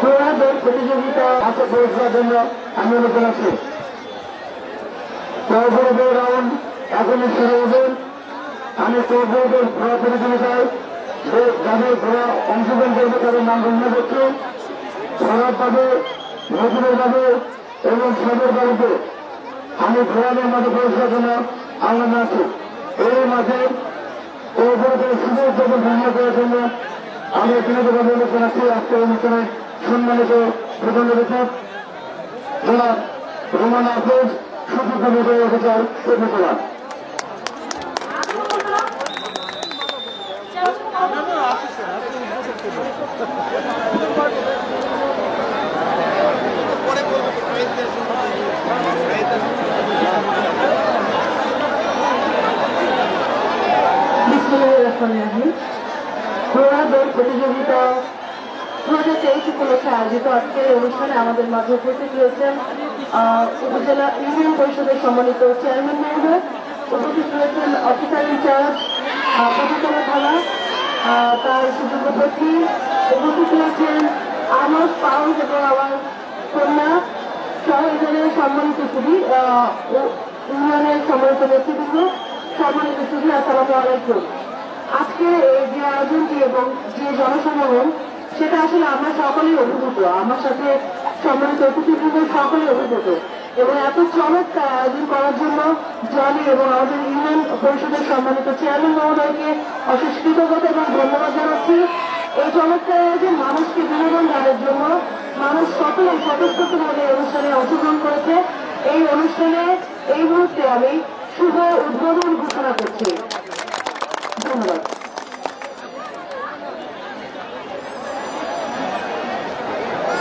ঘোড়া প্রতিযোগিতা হাতে পৌঁছার জন্য আমি অনুরোধ আছি কর্পোরেট রাউন্ড এখনই শুরু হবে আমি ঘোড়া ঘোড়া অংশগ্রহণ করবে তাদের নাম ঘোষণা করছি পাবে নতুনের পাবে এবং সবের বাড়িতে আমি ঘোড়াদের মাঝে পৌঁছার জন্য আনন্দ আছি। এই মাঝে কর্পোরেটের সুযোগ যখন ঘোষণা করার জন্য আমি এখানে যেভাবে অনুরোধ জানাচ্ছি আজকের অনুষ্ঠানে সম্মানিত প্রধান অভিযোগ জনাব রোমান আফরোজ সুযোগ্য বিজয় অফিসার উপজেলা প্রতিযোগিতা। দু হাজার তেইশ উপলক্ষে আয়োজিত আজকের অনুষ্ঠানে আমাদের মাঝে উপস্থিত রয়েছেন উপজেলা ইউনিয়ন পরিষদের সম্মানিত চেয়ারম্যান মহোদয়, উপস্থিত রয়েছেন অফিসার ইনচার্জ থানা তার সুযোগ্য প্রার্থী উপস্থিত রয়েছেন আমস পাউন্ড এবং আমার কন্যা সহ এখানে সম্মানিত সুদী ইউনিয়নের সম্মানিত নেতৃবৃন্দ। সম্মানিত সুদী আসসালামু আলাইকুম। আজকে এই যে আয়োজনটি এবং যে জনসমাগম, সেটা আসলে আমরা সকলেই অভিভূত, আমার সাথে সম্মানিত অতিথিবৃন্দ সকলেই অভিভূত। এবং এত চমৎকার আয়োজন করার জন্য জনি এবং আমাদের ইউনিয়ন পরিষদের সম্মানিত চেয়ারম্যান মহোদয়কে অশেষ কৃতজ্ঞতা এবং ধন্যবাদ জানাচ্ছি। এই চমৎকার আয়োজন মানুষকে বিনোদন দানের জন্য, মানুষ সকলে স্বতঃস্ফূর্তভাবে এই অনুষ্ঠানে অংশগ্রহণ করেছে। এই অনুষ্ঠানে এই মুহূর্তে আমি শুভ উদ্বোধন ঘোষণা করছি। ধন্যবাদ।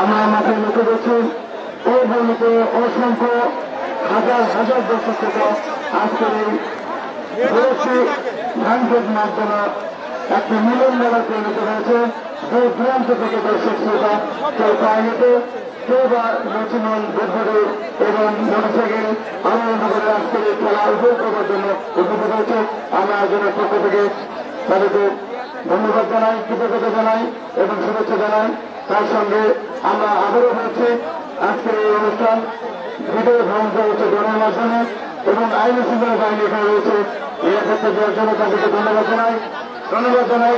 আমরা মাথায় লিখে দিচ্ছি এই বইতে অসংখ্য হাজার হাজার দর্শক থেকে আজকের এই গোষ্ঠী ধানকের মাধ্যমে একটি মিলন মেলা পরিণত হয়েছে যে দূরান্ত থেকে দর্শক শ্রোতা কেউ পায়নিতে কেউ বা নচিমন বুধবারে এবং মোটরসাইকেল আনন্দ করে আজকের এই খেলা উপভোগ করার জন্য উপস্থিত হয়েছে। আমরা আয়োজনের পক্ষ থেকে তাদেরকে ধন্যবাদ জানাই, কৃতজ্ঞতা জানাই এবং শুভেচ্ছা জানাই। তার সঙ্গে আমরা আবারও হয়েছে আজকের এই অনুষ্ঠান। ভিডিও ভ্রমণ করেছে হচ্ছে গণের মাধ্যমে এবং আইন শৃঙ্খলা বাহিনী এখানে রয়েছে। এই ক্ষেত্রে দেওয়ার জন্য তাদেরকে ধন্যবাদ জানাই। ধন্যবাদ জানাই